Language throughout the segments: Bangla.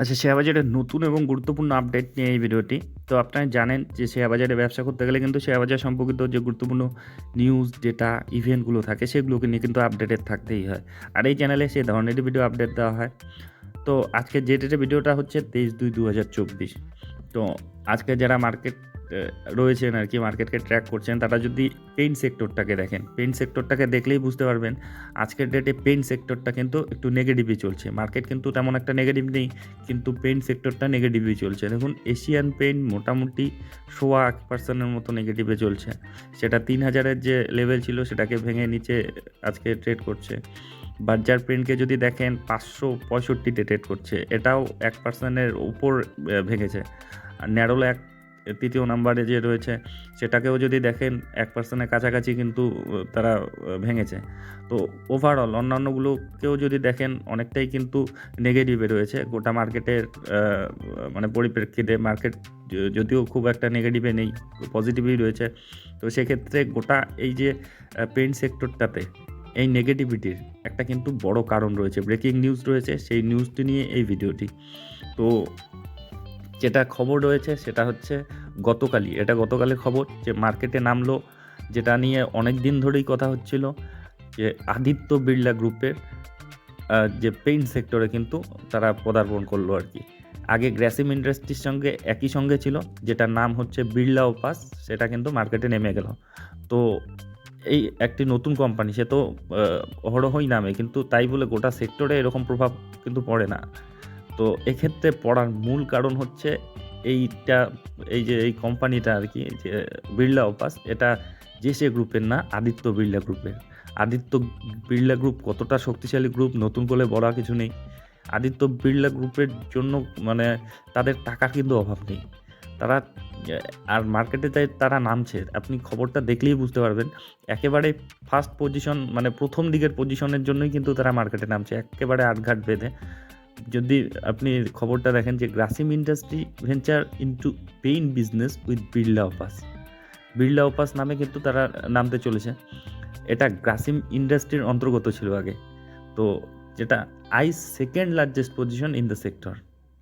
আচ্ছা শেয়ার বাজারের নতুন এবং গুরুত্বপূর্ণ আপডেট নিয়ে এই ভিডিওটি। তো আপনারা জানেন যে শেয়ার বাজারে ব্যবসা করতে গেলে কিন্তু শেয়ার বাজার সম্পর্কিত যে গুরুত্বপূর্ণ নিউজ ডেটা ইভেন্টগুলো থাকে, সেগুলোকে নিয়ে কিন্তু আপডেটেড থাকতেই হয়। আর এই চ্যানেলে সেই ধরনেরই ভিডিও আপডেট দেওয়া হয়। তো আজকে যে ডেটে ভিডিওটা হচ্ছে তেইশ দুই দু হাজার চব্বিশ। তো আজকে যারা মার্কেট রয়েছেন আর কি মার্কেটকে ট্র্যাক করছেন, তারা যদি পেইন্ট সেক্টরটাকে দেখেন পেইন্ট সেক্টরটাকে দেখলেই বুঝতে পারবেন আজকের ডেটে পেইন্ট সেক্টরটা কিন্তু একটু নেগেটিভই চলছে। মার্কেট কিন্তু তেমন একটা নেগেটিভ নেই, কিন্তু পেইন্ট সেক্টরটা নেগেটিভই চলছে। দেখুন এশিয়ান পেইন্ট মোটামুটি সোয়া এক পার্সেন্টের মতো নেগেটিভে চলছে। সেটা তিন হাজারের যে লেভেল ছিল, সেটাকে ভেঙে নিচে আজকে ট্রেড করছে। বার্জার প্রিন্টকে যদি দেখেন, পাঁচশো পঁয়ষট্টিতে ট্রেড করছে। এটাও এক পার্সেন্টের উপর ভেঙেছে। আর ন্যারোলো এক তৃতীয় নাম্বারে যে রয়েছে, সেটাকেও যদি দেখেন, এক পার্সেন্টের কাছাকাছি কিন্তু তারা ভেঙেছে। তো ওভারঅল অন্যান্যগুলোকেও যদি দেখেন, অনেকটাই কিন্তু নেগেটিভে রয়েছে। গোটা মার্কেটের মানে পরিপ্রেক্ষিতে মার্কেট যদিও খুব একটা নেগেটিভে নেই পজিটিভই রয়েছে। তো সেক্ষেত্রে গোটা এই যে পেইন্ট সেক্টরটাতে এই নেগেটিভিটির একটা কিন্তু বড় কারণ রয়েছে। ব্রেকিং নিউজ রয়েছে, সেই নিউজটি নিয়ে এই ভিডিওটি তো যেটা খবর রয়েছে সেটা হচ্ছে গতকালই। এটা গতকালের খবর যে মার্কেটে নামলো, যেটা নিয়ে অনেক দিন ধরেই কথা হচ্ছিল যে আদিত্য বিড়লা গ্রুপের যে পেইন্ট সেক্টরে কিন্তু তারা পদার্পণ করল আর কি। আগে গ্র্যাসিম ইন্ডাস্ট্রির সঙ্গে একই সঙ্গে ছিল, যেটার নাম হচ্ছে বিড়লা ওপাস সেটা কিন্তু মার্কেটে নেমে গেল। তো এই একটি নতুন কোম্পানি সে তো অহরহই নামে, কিন্তু তাই বলে গোটা সেক্টরে এরকম প্রভাব কিন্তু পড়ে না। তো এক্ষেত্রে পড়ার মূল কারণ হচ্ছে এইটা, এই যে এই কোম্পানিটা আর কি, যে বিড়লা ওপাস এটা যে সে গ্রুপের না, আদিত্য বিড়লা গ্রুপের। আদিত্য বিড়লা গ্রুপ কতটা শক্তিশালী গ্রুপ, নতুন করে বলা কিছু নেই। আদিত্য বিড়লা গ্রুপের জন্য মানে তাদের টাকার কিন্তু অভাব নেই। তারা, আর মার্কেটে তাই তারা নামছে। আপনি খবরটা দেখলেই বুঝতে পারবেন। একেবারে ফার্স্ট পজিশন মানে প্রথম দিকের পজিশনের জন্যই কিন্তু তারা মার্কেটে নামছে। একেবারে আটঘাট বেঁধে। যদি আপনি খবরটা দেখেন যে Grasim industry venture into paint business with Birla Opus Birla Opus নামে কিন্তু তারা নামতে চলেছে। এটা গ্রাসিম ইন্ডাস্ট্রির অন্তর্গত ছিল আগে। তো যেটা I second largest position in the sector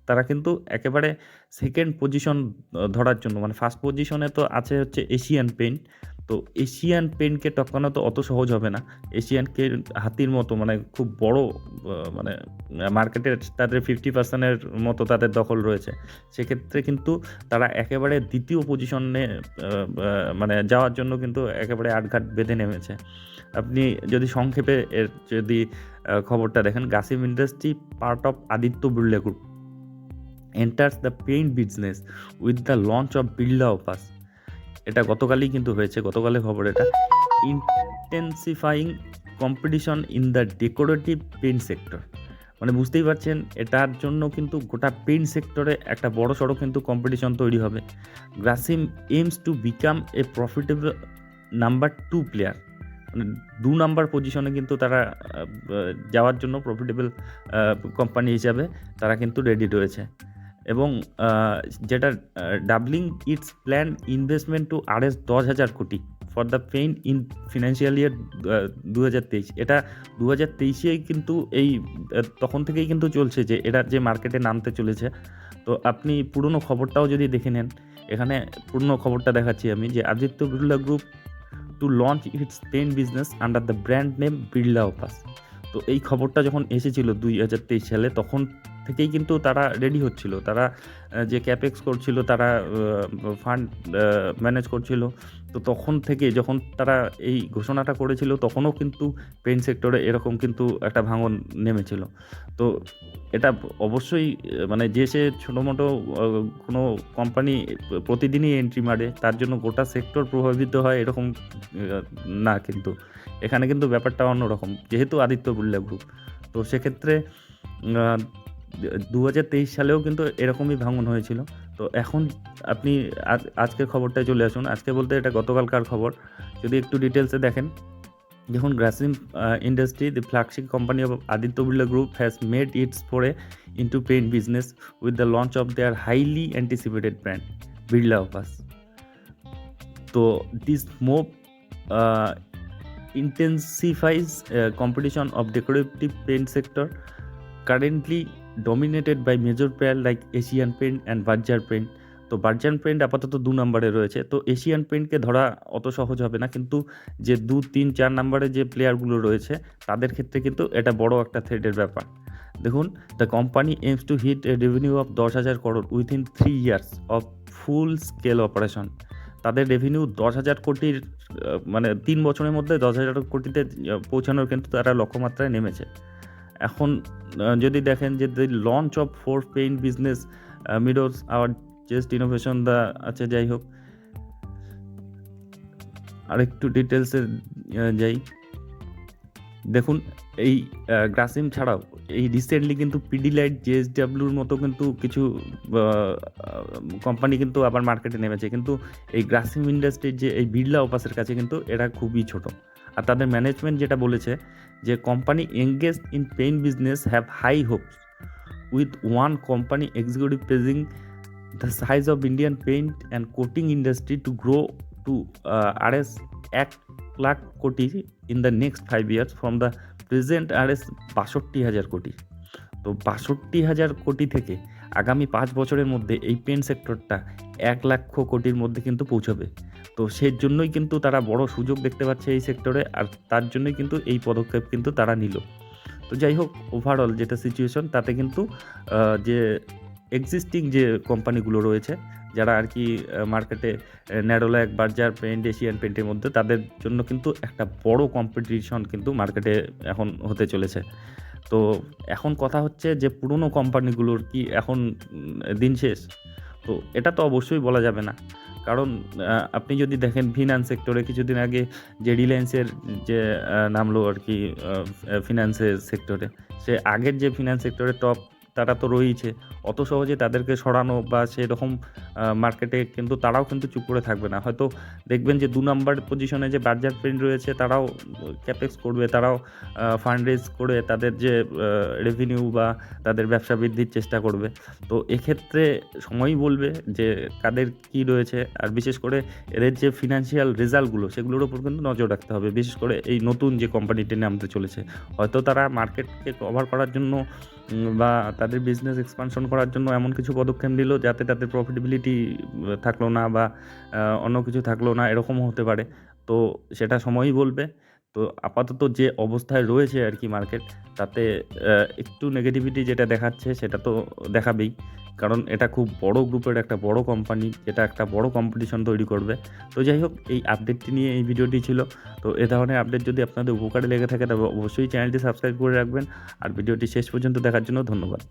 তারা কিন্তু একেবারে সেকেন্ড পজিশন ধরার জন্য মানে ফার্স্ট পজিশনে তো আছে হচ্ছে এশিয়ান পেন্ট তো এশিয়ান পেন্টকে টপকানো তো অত সহজ হবে না। এশিয়ানকে হাতির মতো মানে খুব বড় মানে মার্কেটের তাদের ফিফটি পার্সেন্টের মতো তাদের দখল রয়েছে। সেক্ষেত্রে কিন্তু তারা একেবারে দ্বিতীয় পজিশনে মানে যাওয়ার জন্য কিন্তু একেবারে আটঘাট বেঁধে নেমেছে। আপনি যদি সংক্ষেপে এর যদি খবরটা দেখেন Grasim industry part of Aditya Birla group enters the paint business with the launch of Birla Opus এটা গতকালই কিন্তু হয়েছে, গতকালের খবর এটা। Intensifying competition in the decorative paint sector মানে বুঝতেই পারছেন, এটার জন্য কিন্তু গোটা পেইন্ট সেক্টরে একটা বড় সড়ো কিন্তু কম্পিটিশন তৈরি হবে। Grasim aims to become a profitable number two player মানে দু নাম্বার পজিশনে কিন্তু তারা যাওয়ার জন্য প্রফিটেবল কোম্পানি হিসাবে তারা কিন্তু রেডি রয়েছে। এবং যেটা doubling its plan investment to R S দশ হাজার কোটি for the paint in financial year দু হাজার তেইশ। এটা দু হাজার তেইশেই কিন্তু এই তখন থেকেই কিন্তু চলছে যে এটা যে মার্কেটে নামতে চলেছে। তো আপনি পুরনো খবরটাও যদি দেখে নেন, এখানে পুরনো খবরটা দেখাচ্ছি আমি যে Aditya Birla group to launch its paint business under the brand name Birla Opus তো এই খবরটা যখন এসেছিল দুই হাজার তেইশ সালে, তখন থেকেই কিন্তু তারা রেডি হচ্ছিল। তারা যে ক্যাপেক্স করছিল, তারা ফান্ড ম্যানেজ করছিল। তো তখন থেকে যখন তারা এই ঘোষণাটা করেছিল, তখনও কিন্তু পেন সেক্টরে এরকম কিন্তু একটা ভাঙন নেমেছিল। তো এটা অবশ্যই মানে যে সে ছোটো মোটো কোনো কোম্পানি প্রতিদিনই এন্ট্রি মারে, তার জন্য গোটা সেক্টর প্রভাবিত হয় এরকম না কিন্তু। এখানে কিন্তু ব্যাপারটা অন্যরকম, যেহেতু আদিত্য বিড়লা গ্রুপ তো সেক্ষেত্রে দু হাজার তেইশ সালেও কিন্তু এরকমই ভাঙন হয়েছিল। তো এখন আপনি আজ- আজকের খবরটায় চলে আসুন। আজকে বলতে এটা গতকালকার খবর। যদি একটু ডিটেলসে দেখেন, দেখুন Grasim industry the flagship company of Aditya Birla group has made its foray into paint business with the launch of their highly anticipated brand Birla Opus তো this move intensifies competition competition decorative decorative sector currently dominated by major player like Asian paint and Berger paint তো বার্জার পেন্ট আপাতত দু নম্বরে রয়েছে। তো এশিয়ান পেন্টকে ধরা অত সহজ হবে না। কিন্তু যে দু, তিন, চার নম্বরে যে প্লেয়ারগুলো রয়েছে, তাদের ক্ষেত্রে কিন্তু এটা বড় একটা থ্রেডের ব্যাপার। দেখুন the company aims to hit a revenue of দশ হাজার crore within three years of full scale operation তাদের রেভিনিউ দশ হাজার কোটির মানে তিন বছরের মধ্যে দশ হাজার কোটিতে পৌঁছানোর কিন্তু তারা লক্ষ্যমাত্রায় নেমেছে। এখন যদি দেখেন যে the launch of four paint business meadows our chest innovation the আছে, যাই হোক। আরেকটু ডিটেলসে যাই। দেখুন, এই গ্রাসিম ছাড়াও, এই রিসেন্টলি কিন্তু পিডিলাইট জেএসডাব্লিউর মতো কিন্তু কিছু কোম্পানি কিন্তু আবার মার্কেটে নেমেছে। কিন্তু এই গ্রাসিম ইন্ডাস্ট্রির যে এই বিড়লা ওপাসের কাছে কিন্তু এরা খুবই ছোট। আর তাদের ম্যানেজমেন্ট যেটা বলেছে যে company engage in paint business have high hopes with one company executive praising the size of Indian paint and coating industry to grow to R S এক লাখ কোটি in the next five years from the present R S বাষট্টি হাজার কোটি। তো বাষট্টি হাজার কোটি থেকে আগামী পাঁচ বছরের মধ্যে এই পেন সেক্টরটা এক লক্ষ কোটির মধ্যে কিন্তু পৌঁছবে। তো সেই জন্যই কিন্তু তারা বড় সুযোগ দেখতে পাচ্ছে এই সেক্টরে আর তার জন্যই কিন্তু এই পদক্ষেপ কিন্তু তারা নিল। তো যাই হোক ওভারঅল যেটা সিচুয়েশন তাতে কিন্তু যে এক্সিস্টিং যে কোম্পানিগুলো রয়েছে, যারা আর কি মার্কেটে ন্যারোল্যাক বার্জার পেন্ট এশিয়ান পেন্টের মধ্যে, তাদের জন্য কিন্তু একটা বড় কম্পিটিশন কিন্তু মার্কেটে এখন হতে চলেছে। তো এখন কথা হচ্ছে যে পুরনো কোম্পানিগুলোর কি এখন দিন শেষ? তো এটা তো অবশ্যই বলা যাবে না। কারণ আপনি যদি দেখেন ফিনান্স সেক্টরে কিছুদিন আগে যে রিলায়েন্সের যে নামলো আর কি ফিনান্সের সেক্টরে সে আগের যে ফিনান্স সেক্টরে টপ তারা তো রয়েছে অত সহজে তাদেরকে সরানো বা সেরকম মার্কেটে কিন্তু তারাও কিন্তু চুপ করে থাকবে না। হয়তো দেখবেন যে দু নম্বর পজিশনে যে বার্জার প্রিন্ট রয়েছে, তারাও ক্যাপেক্স করবে, তারাও ফান্ড রেজ করে তাদের যে রেভিনিউ বা তাদের ব্যবসা বৃদ্ধির চেষ্টা করবে। তো এক্ষেত্রে সময়ই বলবে যে কাদের কি রয়েছে, আর বিশেষ করে এদের যে ফিনান্সিয়াল রেজাল্টগুলো সেগুলোর উপর কিন্তু নজর রাখতে হবে। বিশেষ করে এই নতুন যে কোম্পানিটি নামতে চলেছে। হয়তো তারা মার্কেটকে কভার করার জন্য বা তাদের বিজনেস এক্সপানশন করার জন্য এমন কিছু পদক্ষেপ নিল যাতে তাদের প্রফিটেবিলিটি থাকল না বা অন্য কিছু থাকল না, এরকমও হতে পারে। তো সেটা সময়ই বলবে। তো আপাতত যে অবস্থায় রয়েছে আর কি মার্কেট তাতে একটু নেগেটিভিটি যেটা দেখাচ্ছে সেটা তো দেখাবেই। কারণ এটা খুব বড় গ্রুপের একটা বড় কোম্পানি এটা একটা বড় কম্পিটিশন তৈরি করবে। তো যাই হোক, এই আপডেটটি নিয়ে এই ভিডিওটি ছিল। তো এ ধরনের আপডেট যদি আপনাদের উপকারে লেগে থাকে, তবে অবশ্যই চ্যানেলটি সাবস্ক্রাইব করে রাখবেন। আর ভিডিওটি শেষ পর্যন্ত দেখার জন্য ধন্যবাদ।